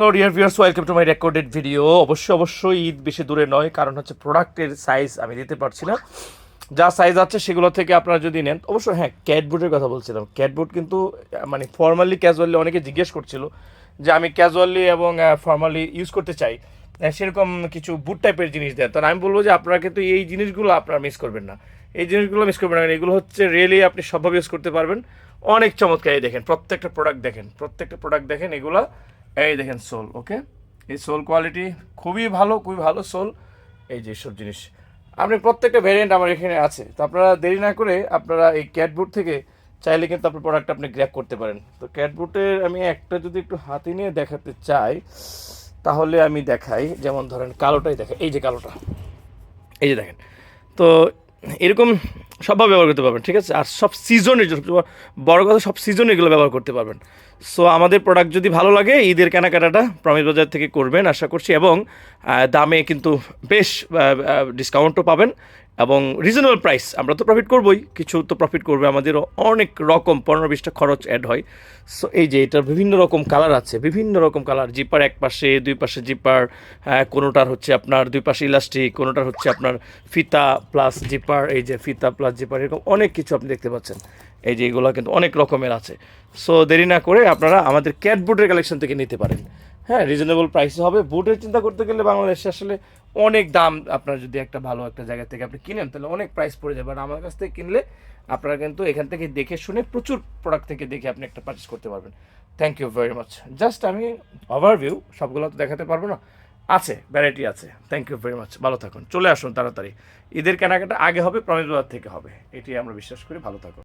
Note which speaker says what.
Speaker 1: Hello dear viewers welcome to my recorded video অবশ্যই অবশ্যই ঈদ বেশি দূরে নয়, কারণ হচ্ছে প্রোডাক্টের সাইজ আমি দিতে পারছি না। যা সাইজ আছে সেগুলো থেকে আপনারা যদি নেন, অবশ্যই হ্যাঁ ক্যাটবুটের কথা বলছিলাম। ক্যাটবুট কিন্তু মানে ফর্মালি ক্যাজুয়ালি অনেকে জিজ্ঞেস করছিল যে আমি ক্যাজুয়ালি এবং ফর্মালি ইউজ করতে চাই। সেরকম কিছু বুট টাইপের জিনিস দেন তখন আমি বলব যে আপনারা কিন্তু এই জিনিসগুলো আপনারা মিস করবেন না। এই জিনিসগুলো মিস করবেন না এগুলো হচ্ছে রিয়েলি আপনি সবভাবে ইউজ করতে পারবেন। অনেক চমৎকার এই দেখেন, প্রত্যেকটা প্রোডাক্ট দেখেন, প্রত্যেকটা প্রোডাক্ট দেখেন, এগুলা এই দেখেন সোল, ওকে? এই সোল কোয়ালিটি খুবই ভালো খুবই ভালো সোল। এই যে সব জিনিস। আপনি প্রত্যেকটা ভ্যারিয়েন্ট আমার এখানে আছে। তো আপনারা দেরি না করে আপনারা এই ক্যাটবুট থেকে চাইলে কিন্তু আপনার প্রোডাক্ট আপনি গ্র্যাপ করতে পারেন। তো ক্যাটবুটের আমি একটা যদি একটু হাতে নিয়ে দেখাতে চাই, তাহলে আমি দেখাই। যেমন ধরেন কালোটাই দেখাই এই যে কালোটা। এই যে দেখেন। তো এরকম সবভাবে ব্যবহার করতে পারবেন, ঠিক আছে? আর সব সিজনের জন্য বড় কথা, সব সিজনে এগুলো ব্যবহার করতে পারবেন। সো আমাদের প্রোডাক্ট যদি ভালো লাগে, ঈদের কেনাকাটাটা প্রমিস বাজার থেকে করবেন, আশা করছি। এবং দামে কিন্তু বেশ ডিসকাউন্টও পাবেন। এবং রিজনেবল প্রাইস আমরা তো প্রফিট করবই, কিছু তো প্রফিট করবে, আমাদেরও অনেক রকম পনেরো বিশটা খরচ অ্যাড হয়। সো এই যে এটার বিভিন্ন রকম কালার আছে, বিভিন্ন রকম কালার জিপার এক পাশে, দুই পাশে জিপার হ্যাঁ কোনোটার হচ্ছে আপনার দুই পাশে ইলাস্টিক কোনোটার হচ্ছে আপনার ফিতা প্লাস জিপার এই যে ফিতা প্লাস জিপার এরকম অনেক কিছু আপনি দেখতে পাচ্ছেন। এই যে এগুলো কিন্তু অনেক রকমের আছে। সো দেরি না করে আপনারা আমাদের ক্যাট বুটের কালেকশন থেকে নিতে পারেন। হ্যাঁ রিজনেবল প্রাইসে হবে। বুটের চিন্তা করতে গেলে বাংলাদেশে আসলে অনেক দাম আপনার যদি একটা ভালো একটা জায়গা থেকে আপনি কিনেন, তাহলে অনেক প্রাইস পড়ে যাবে আর আমার কাছ থেকে কিনলে আপনারা কিন্তু এখান থেকে দেখে শুনে প্রচুর প্রোডাক্ট থেকে দেখে আপনি একটা পারচেস করতে পারবেন। Thank you very much just আমি ওভারভিউ সবগুলো তো দেখাতে পারব না। আছে ভ্যারাইটি আছে। থ্যাংক ইউ ভেরি মাচ ভালো থাকুন। চলে আসুন তাড়াতাড়ি। ঈদের কেনাকাটা আগে হবে, প্রমিস বাজার থেকে হবে। এটি আমরা বিশ্বাস করি। ভালো থাকুন।